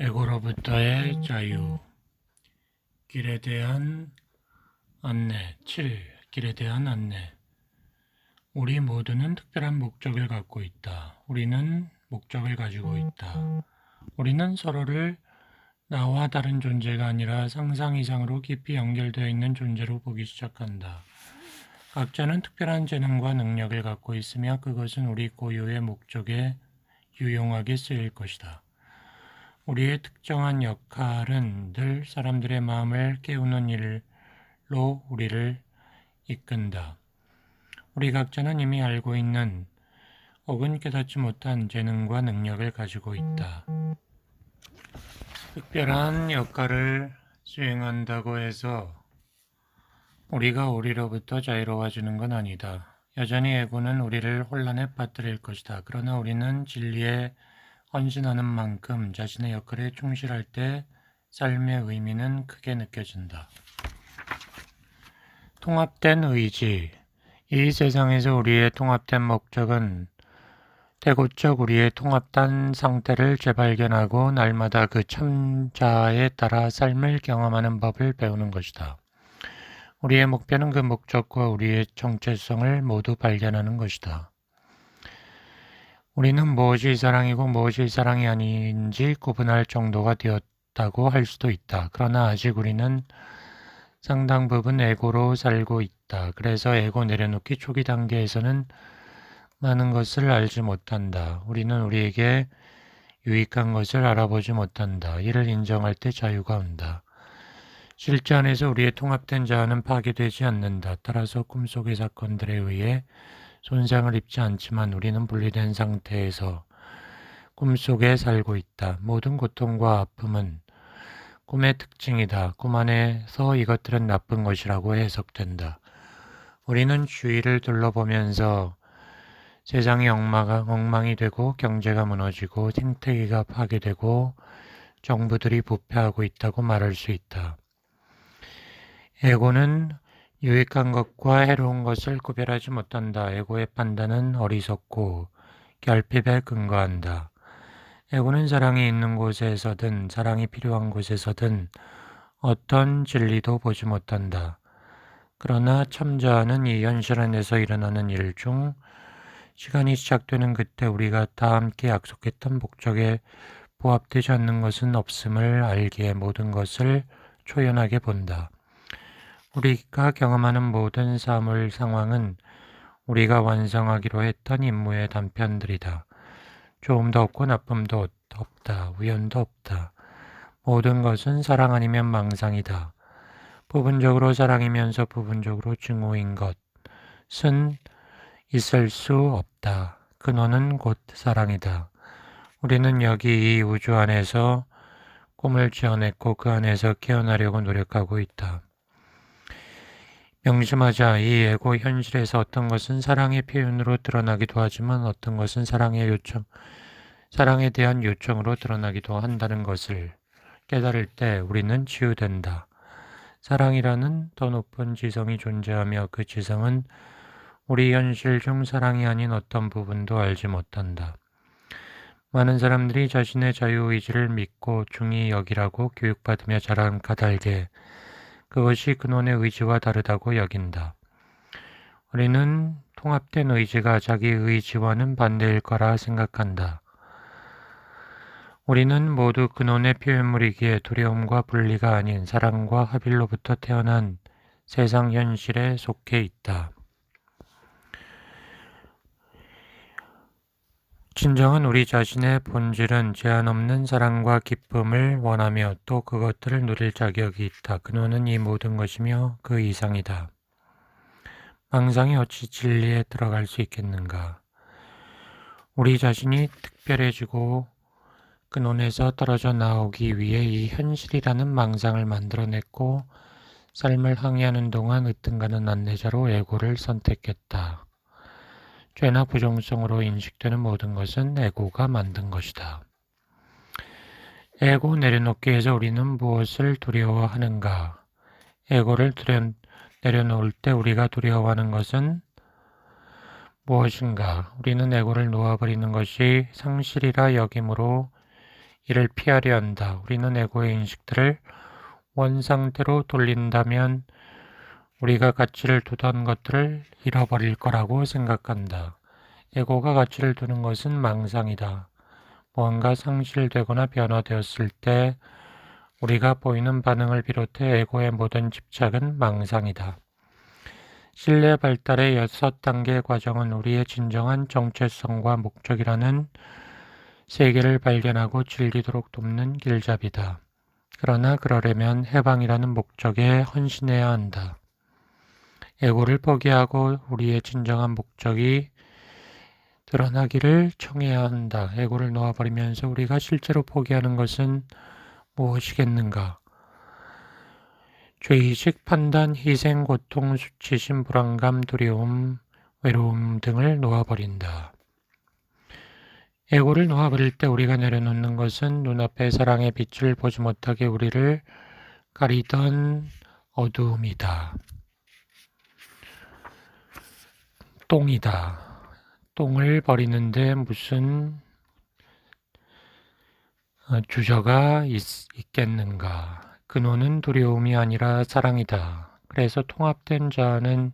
에고로부터의 자유 길에 대한 안내 7. 길에 대한 안내 우리 모두는 특별한 목적을 갖고 있다. 우리는 목적을 가지고 있다. 우리는 서로를 나와 다른 존재가 아니라 상상 이상으로 깊이 연결되어 있는 존재로 보기 시작한다. 각자는 특별한 재능과 능력을 갖고 있으며 그것은 우리 고유의 목적에 유용하게 쓰일 것이다. 우리의 특정한 역할은 늘 사람들의 마음을 깨우는 일로 우리를 이끈다. 우리 각자는 이미 알고 있는 혹은 깨닫지 못한 재능과 능력을 가지고 있다. 특별한 역할을 수행한다고 해서 우리가 우리로부터 자유로워지는 건 아니다. 여전히 애고는 우리를 혼란에 빠뜨릴 것이다. 그러나 우리는 진리에 헌신하는 만큼 자신의 역할에 충실할 때 삶의 의미는 크게 느껴진다. 통합된 의지. 이 세상에서 우리의 통합된 목적은 대고적 우리의 통합된 상태를 재발견하고 날마다 그 참자에 따라 삶을 경험하는 법을 배우는 것이다. 우리의 목표는 그 목적과 우리의 정체성을 모두 발견하는 것이다. 우리는 무엇이 사랑이고 무엇이 사랑이 아닌지 구분할 정도가 되었다고 할 수도 있다. 그러나 아직 우리는 상당 부분 에고로 살고 있다. 그래서 에고 내려놓기 초기 단계에서는 많은 것을 알지 못한다. 우리는 우리에게 유익한 것을 알아보지 못한다. 이를 인정할 때 자유가 온다. 실제 안에서 우리의 통합된 자아는 파괴되지 않는다. 따라서 꿈속의 사건들에 의해 손상을 입지 않지만 우리는 분리된 상태에서 꿈속에 살고 있다. 모든 고통과 아픔은 꿈의 특징이다. 꿈 안에서 이것들은 나쁜 것이라고 해석된다. 우리는 주위를 둘러보면서 세상이 엉망, 엉망이 되고 경제가 무너지고 생태계가 파괴되고 정부들이 부패하고 있다고 말할 수 있다. 에고는 유익한 것과 해로운 것을 구별하지 못한다. 에고의 판단은 어리석고 결핍에 근거한다. 에고는 사랑이 있는 곳에서든 사랑이 필요한 곳에서든 어떤 진리도 보지 못한다. 그러나 참자는 이 현실 안에서 일어나는 일 중 시간이 시작되는 그때 우리가 다 함께 약속했던 목적에 부합되지 않는 것은 없음을 알기에 모든 것을 초연하게 본다. 우리가 경험하는 모든 사물 상황은 우리가 완성하기로 했던 임무의 단편들이다. 좋음도 없고 나쁨도 없다. 우연도 없다. 모든 것은 사랑 아니면 망상이다. 부분적으로 사랑이면서 부분적으로 증오인 것은 있을 수 없다. 근원은 곧 사랑이다. 우리는 여기 이 우주 안에서 꿈을 지어냈고 그 안에서 깨어나려고 노력하고 있다. 명심하자 이 에고 현실에서 어떤 것은 사랑의 표현으로 드러나기도 하지만 어떤 것은 사랑의 요청, 사랑에 대한 요청으로 드러나기도 한다는 것을 깨달을 때 우리는 치유된다. 사랑이라는 더 높은 지성이 존재하며 그 지성은 우리 현실 중 사랑이 아닌 어떤 부분도 알지 못한다. 많은 사람들이 자신의 자유의지를 믿고 중히 여기라고 교육받으며 자란 까닭에 그것이 근원의 의지와 다르다고 여긴다. 우리는 통합된 의지가 자기 의지와는 반대일 거라 생각한다. 우리는 모두 근원의 표현물이기에 두려움과 분리가 아닌 사랑과 합일로부터 태어난 세상 현실에 속해 있다. 진정한 우리 자신의 본질은 제한 없는 사랑과 기쁨을 원하며 또 그것들을 누릴 자격이 있다. 근원은 이 모든 것이며 그 이상이다. 망상이 어찌 진리에 들어갈 수 있겠는가? 우리 자신이 특별해지고 근원에서 떨어져 나오기 위해 이 현실이라는 망상을 만들어냈고 삶을 항해하는 동안 으뜸가는 안내자로 에고를 선택했다. 죄나 부정성으로 인식되는 모든 것은 에고가 만든 것이다. 에고 내려놓기에서 우리는 무엇을 두려워하는가? 에고를 내려놓을 때 우리가 두려워하는 것은 무엇인가? 우리는 에고를 놓아버리는 것이 상실이라 여김으로 이를 피하려 한다. 우리는 에고의 인식들을 원상태로 돌린다면 우리가 가치를 두던 것들을 잃어버릴 거라고 생각한다. 에고가 가치를 두는 것은 망상이다. 무언가 상실되거나 변화되었을 때 우리가 보이는 반응을 비롯해 에고의 모든 집착은 망상이다. 신뢰 발달의 여섯 단계 과정은 우리의 진정한 정체성과 목적이라는 세계를 발견하고 즐기도록 돕는 길잡이다. 그러나 그러려면 해방이라는 목적에 헌신해야 한다. 에고를 포기하고 우리의 진정한 목적이 드러나기를 청해야 한다. 에고를 놓아버리면서 우리가 실제로 포기하는 것은 무엇이겠는가? 죄의식, 판단, 희생, 고통, 수치심, 불안감, 두려움, 외로움 등을 놓아버린다. 에고를 놓아버릴 때 우리가 내려놓는 것은 눈앞의 사랑의 빛을 보지 못하게 우리를 가리던 어두움이다. 똥이다. 똥을 버리는데 무슨 어, 주저가 있, 있겠는가. 근원은 두려움이 아니라 사랑이다. 그래서 통합된 자는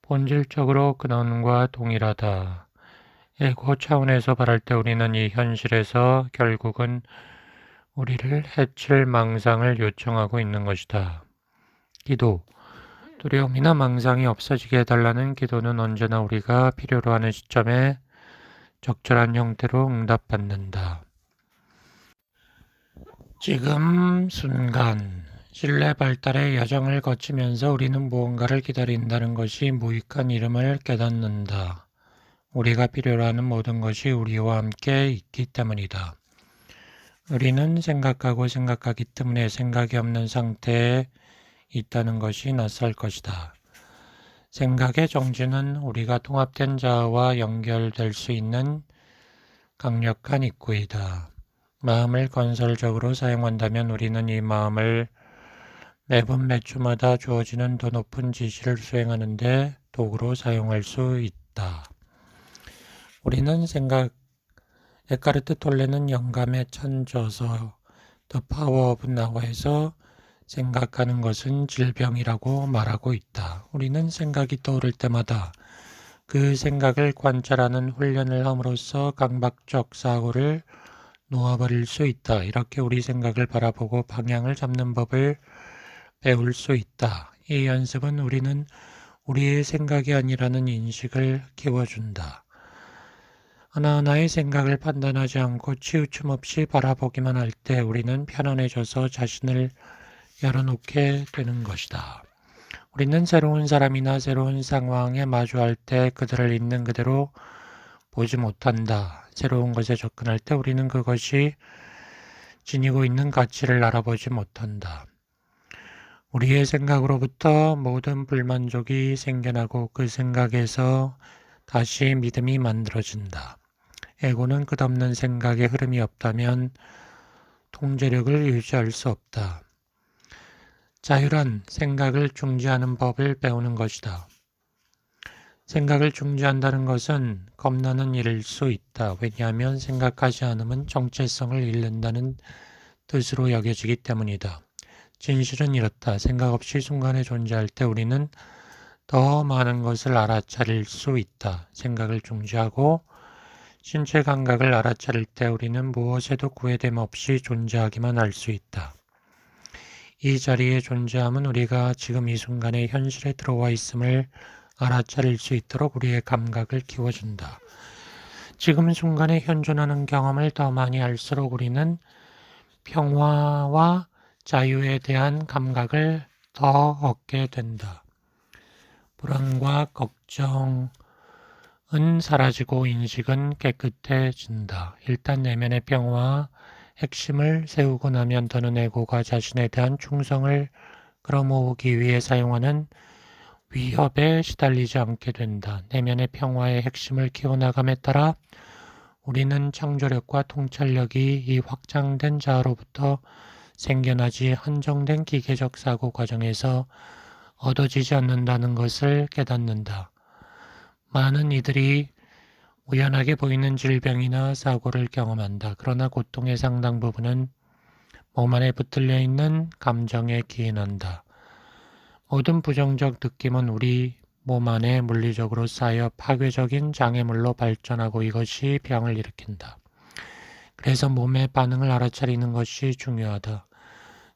본질적으로 근원과 동일하다. 에고 차원에서 바랄 때 우리는 이 현실에서 결국은 우리를 해칠 망상을 요청하고 있는 것이다. 기도. 두려움이나 망상이 없어지게 해달라는 기도는 언제나 우리가 필요로 하는 시점에 적절한 형태로 응답받는다. 지금 순간 신뢰 발달의 여정을 거치면서 우리는 무언가를 기다린다는 것이 무익한 이름을 깨닫는다. 우리가 필요로 하는 모든 것이 우리와 함께 있기 때문이다. 우리는 생각하고 생각하기 때문에 생각이 없는 상태에 있다는 것이 낯설 것이다. 생각의 정지는 우리가 통합된 자와 연결될 수 있는 강력한 입구이다. 마음을 건설적으로 사용한다면 우리는 이 마음을 매분 매주마다 주어지는 더 높은 지시를 수행하는데 도구로 사용할 수 있다. 우리는 생각, 에카르트 톨레는 영감에 천져서 The Power of Now에서 생각하는 것은 질병이라고 말하고 있다. 우리는 생각이 떠오를 때마다 그 생각을 관찰하는 훈련을 함으로써 강박적 사고를 놓아버릴 수 있다. 이렇게 우리 생각을 바라보고 방향을 잡는 법을 배울 수 있다. 이 연습은 우리는 우리의 생각이 아니라는 인식을 키워준다. 하나하나의 생각을 판단하지 않고 치우침 없이 바라보기만 할 때 우리는 편안해져서 자신을 열어놓게 되는 것이다. 우리는 새로운 사람이나 새로운 상황에 마주할 때 그들을 있는 그대로 보지 못한다. 새로운 것에 접근할 때 우리는 그것이 지니고 있는 가치를 알아보지 못한다. 우리의 생각으로부터 모든 불만족이 생겨나고 그 생각에서 다시 믿음이 만들어진다. 에고는 끝없는 생각의 흐름이 없다면 통제력을 유지할 수 없다. 자유란 생각을 중지하는 법을 배우는 것이다. 생각을 중지한다는 것은 겁나는 일일 수 있다. 왜냐하면 생각하지 않으면 정체성을 잃는다는 뜻으로 여겨지기 때문이다. 진실은 이렇다. 생각 없이 순간에 존재할 때 우리는 더 많은 것을 알아차릴 수 있다. 생각을 중지하고 신체 감각을 알아차릴 때 우리는 무엇에도 구애됨 없이 존재하기만 할 수 있다. 이 자리에 존재함은 우리가 지금 이 순간의 현실에 들어와 있음을 알아차릴 수 있도록 우리의 감각을 키워준다. 지금 순간에 현존하는 경험을 더 많이 할수록 우리는 평화와 자유에 대한 감각을 더 얻게 된다. 불안과 걱정, 은 사라지고 인식은 깨끗해진다. 일단 내면의 평화와 핵심을 세우고 나면 더는 에고가 자신에 대한 충성을 끌어모으기 위해 사용하는 위협에 시달리지 않게 된다. 내면의 평화의 핵심을 키워나감에 따라 우리는 창조력과 통찰력이 이 확장된 자아로부터 생겨나지 한정된 기계적 사고 과정에서 얻어지지 않는다는 것을 깨닫는다. 많은 이들이 우연하게 보이는 질병이나 사고를 경험한다. 그러나 고통의 상당 부분은 몸 안에 붙들려 있는 감정에 기인한다. 모든 부정적 느낌은 우리 몸 안에 물리적으로 쌓여 파괴적인 장애물로 발전하고 이것이 병을 일으킨다. 그래서 몸의 반응을 알아차리는 것이 중요하다.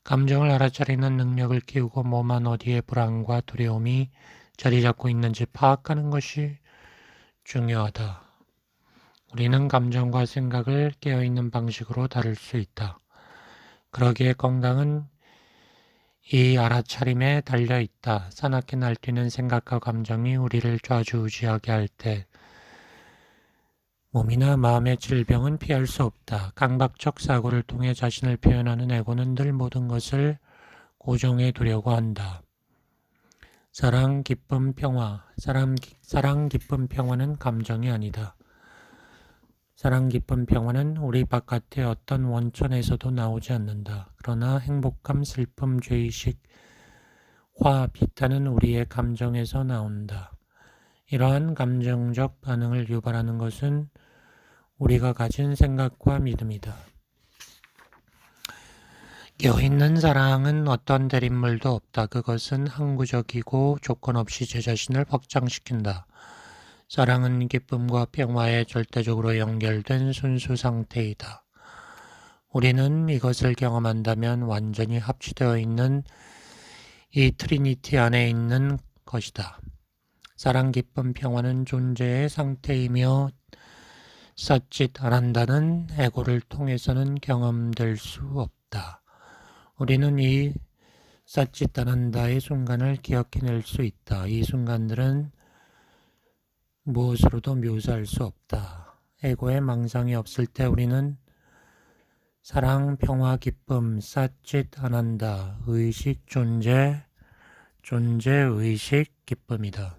감정을 알아차리는 능력을 키우고 몸 안 어디에 불안과 두려움이 자리 잡고 있는지 파악하는 것이 중요하다. 우리는 감정과 생각을 깨어있는 방식으로 다룰 수 있다. 그러기에 건강은 이 알아차림에 달려 있다. 사납게 날뛰는 생각과 감정이 우리를 좌지우지하게 할 때 몸이나 마음의 질병은 피할 수 없다. 강박적 사고를 통해 자신을 표현하는 에고는 늘 모든 것을 고정해 두려고 한다. 사랑, 기쁨, 평화. 사랑, 사랑, 기쁨, 평화는 감정이 아니다. 사랑, 기쁨, 평화는 우리 바깥의 어떤 원천에서도 나오지 않는다. 그러나 행복감, 슬픔, 죄의식, 화, 비탄은 우리의 감정에서 나온다. 이러한 감정적 반응을 유발하는 것은 우리가 가진 생각과 믿음이다. 껴있는 사랑은 어떤 대립물도 없다. 그것은 항구적이고 조건 없이 제 자신을 확장시킨다. 사랑은 기쁨과 평화에 절대적으로 연결된 순수 상태이다. 우리는 이것을 경험한다면 완전히 합치되어 있는 이 트리니티 안에 있는 것이다. 사랑, 기쁨, 평화는 존재의 상태이며 삿짓 안 한다는 에고를 통해서는 경험될 수 없다. 우리는 이 삿짓 안 한다의 순간을 기억해낼 수 있다. 이 순간들은 무엇으로도 묘사할 수 없다. 에고의 망상이 없을 때 우리는 사랑, 평화, 기쁨, 삿짓 안 한다. 의식, 존재, 존재, 의식, 기쁨이다.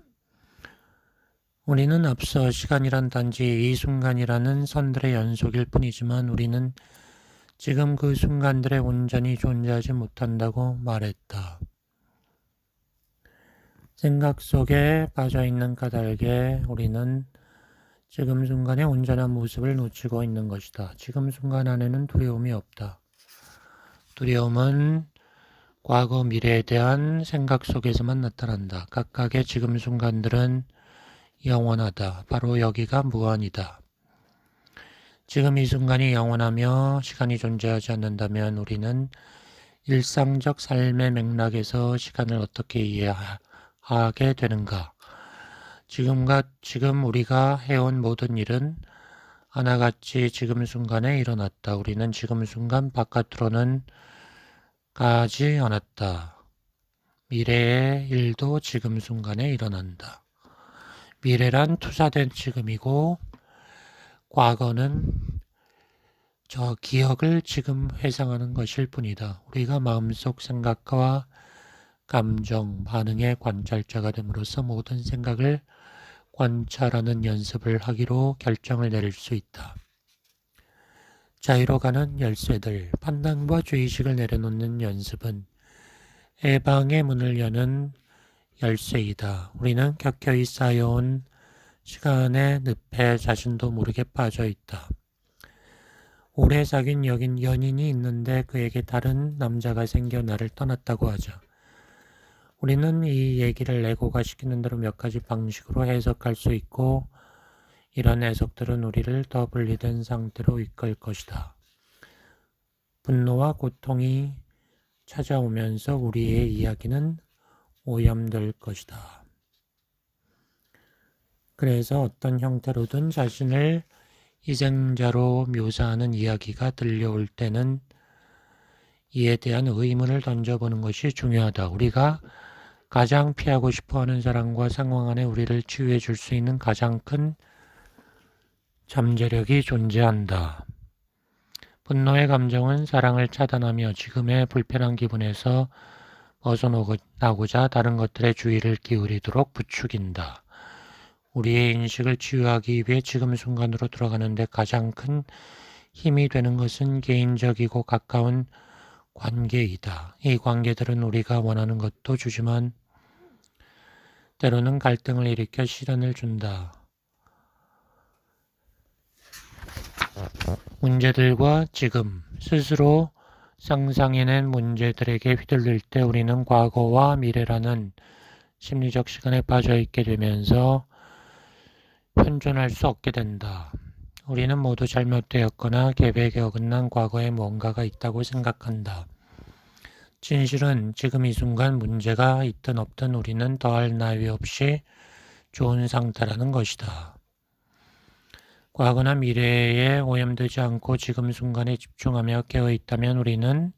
우리는 앞서 시간이란 단지 이 순간이라는 선들의 연속일 뿐이지만 우리는 지금 그 순간들에 온전히 존재하지 못한다고 말했다. 생각 속에 빠져 있는 까닭에 우리는 지금 순간의 온전한 모습을 놓치고 있는 것이다. 지금 순간 안에는 두려움이 없다. 두려움은 과거 미래에 대한 생각 속에서만 나타난다. 각각의 지금 순간들은 영원하다. 바로 여기가 무한이다. 지금 이 순간이 영원하며 시간이 존재하지 않는다면 우리는 일상적 삶의 맥락에서 시간을 어떻게 이해하 게 되는가? 지금과 지금 우리가 해온 모든 일은 하나같이 지금 순간에 일어났다. 우리는 지금 순간 바깥으로는 가지 않았다. 미래의 일도 지금 순간에 일어난다. 미래란 투사된 지금이고 과거는 저 기억을 지금 회상하는 것일 뿐이다. 우리가 마음속 생각과 감정, 반응의 관찰자가 됨으로써 모든 생각을 관찰하는 연습을 하기로 결정을 내릴 수 있다. 자유로 가는 열쇠들, 판단과 죄의식을 내려놓는 연습은 해방의 문을 여는 열쇠이다. 우리는 켜켜이 쌓여온 시간의 늪에 자신도 모르게 빠져 있다. 오래 사귄 여긴 연인이 있는데 그에게 다른 남자가 생겨 나를 떠났다고 하자. 우리는 이 얘기를 레고가 시키는 대로 몇 가지 방식으로 해석할 수 있고 이런 해석들은 우리를 더 분리된 상태로 이끌 것이다. 분노와 고통이 찾아오면서 우리의 이야기는 오염될 것이다. 그래서 어떤 형태로든 자신을 희생자로 묘사하는 이야기가 들려올 때는 이에 대한 의문을 던져보는 것이 중요하다. 우리가 가장 피하고 싶어 하는 사람과 상황 안에 우리를 치유해 줄 수 있는 가장 큰 잠재력이 존재한다. 분노의 감정은 사랑을 차단하며 지금의 불편한 기분에서 벗어나고자 다른 것들의 주의를 기울이도록 부추긴다. 우리의 인식을 치유하기 위해 지금 순간으로 들어가는데 가장 큰 힘이 되는 것은 개인적이고 가까운 관계이다. 이 관계들은 우리가 원하는 것도 주지만 때로는 갈등을 일으켜 시련을 준다. 문제들과 지금 스스로 상상해낸 문제들에게 휘둘릴 때 우리는 과거와 미래라는 심리적 시간에 빠져 있게 되면서 현존할 수 없게 된다. 우리는 모두 잘못되었거나 계획에 어긋난 과거에 무언가가 있다고 생각한다. 진실은 지금 이 순간 문제가 있든 없든 우리는 더할 나위 없이 좋은 상태라는 것이다. 과거나 미래에 오염되지 않고 지금 순간에 집중하며 깨어 있다면 우리는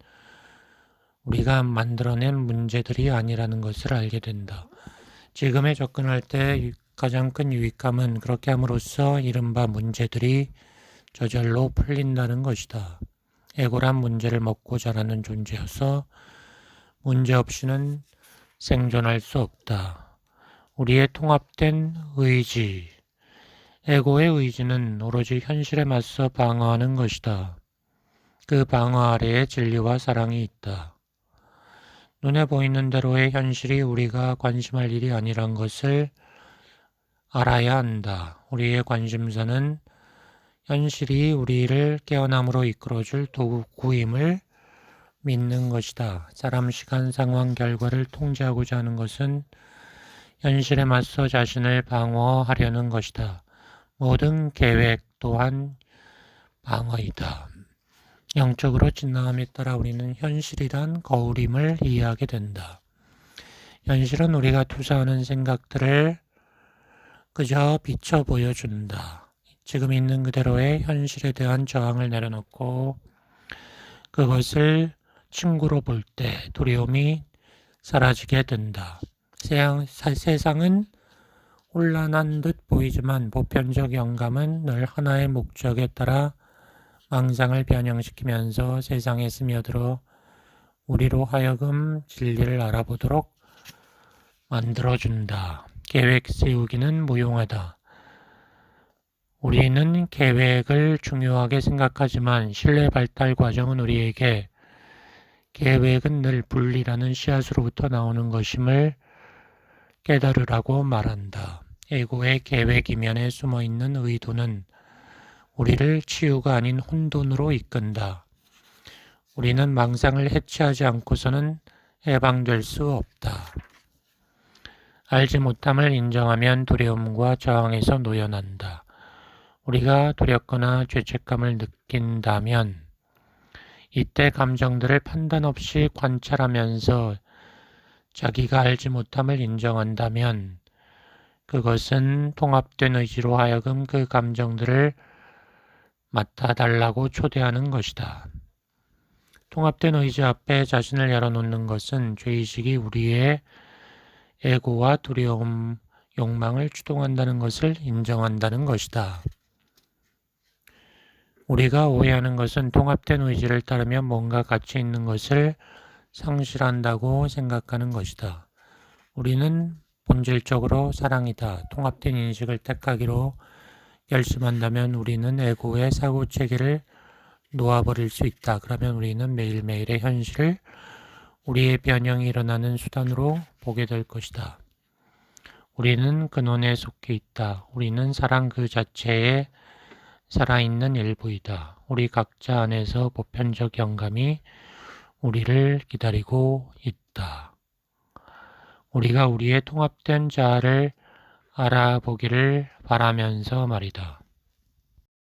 우리가 만들어낸 문제들이 아니라는 것을 알게 된다. 지금에 접근할 때 가장 큰 유익감은 그렇게 함으로써 이른바 문제들이 저절로 풀린다는 것이다. 에고란 문제를 먹고 자라는 존재여서 문제 없이는 생존할 수 없다. 우리의 통합된 의지, 에고의 의지는 오로지 현실에 맞서 방어하는 것이다. 그 방어 아래에 진리와 사랑이 있다. 눈에 보이는 대로의 현실이 우리가 관심할 일이 아니란 것을 알아야 한다. 우리의 관심사는 현실이 우리를 깨어남으로 이끌어줄 도구임을 믿는 것이다. 사람, 시간, 상황, 결과를 통제하고자 하는 것은 현실에 맞서 자신을 방어하려는 것이다. 모든 계획 또한 방어이다. 영적으로 진나함에 따라 우리는 현실이란 거울임을 이해하게 된다. 현실은 우리가 투사하는 생각들을 그저 비춰 보여준다. 지금 있는 그대로의 현실에 대한 저항을 내려놓고 그것을 친구로 볼 때 두려움이 사라지게 된다. 세상은 혼란한 듯 보이지만 보편적 영감은 늘 하나의 목적에 따라 망상을 변형시키면서 세상에 스며들어 우리로 하여금 진리를 알아보도록 만들어준다. 계획 세우기는 무용하다. 우리는 계획을 중요하게 생각하지만 신뢰 발달 과정은 우리에게 계획은 늘 분리라는 씨앗으로부터 나오는 것임을 깨달으라고 말한다. 에고의 계획 이면에 숨어 있는 의도는 우리를 치유가 아닌 혼돈으로 이끈다. 우리는 망상을 해치하지 않고서는 해방될 수 없다. 알지 못함을 인정하면 두려움과 저항에서 노연한다. 우리가 두렵거나 죄책감을 느낀다면 이때 감정들을 판단 없이 관찰하면서 자기가 알지 못함을 인정한다면 그것은 통합된 의지로 하여금 그 감정들을 맡아달라고 초대하는 것이다. 통합된 의지 앞에 자신을 열어놓는 것은 죄의식이 우리의 에고와 두려움, 욕망을 추동한다는 것을 인정한다는 것이다. 우리가 오해하는 것은 통합된 의지를 따르면 뭔가 가치 있는 것을 상실한다고 생각하는 것이다. 우리는 본질적으로 사랑이다. 통합된 인식을 택하기로 결심한다면 우리는 에고의 사고 체계를 놓아버릴 수 있다. 그러면 우리는 매일매일의 현실을 우리의 변형이 일어나는 수단으로 보게 될 것이다. 우리는 근원에 속해 있다. 우리는 사랑 그 자체에 살아있는 일부이다. 우리 각자 안에서 보편적 영감이 우리를 기다리고 있다. 우리가 우리의 통합된 자아를 알아보기를 바라면서 말이다.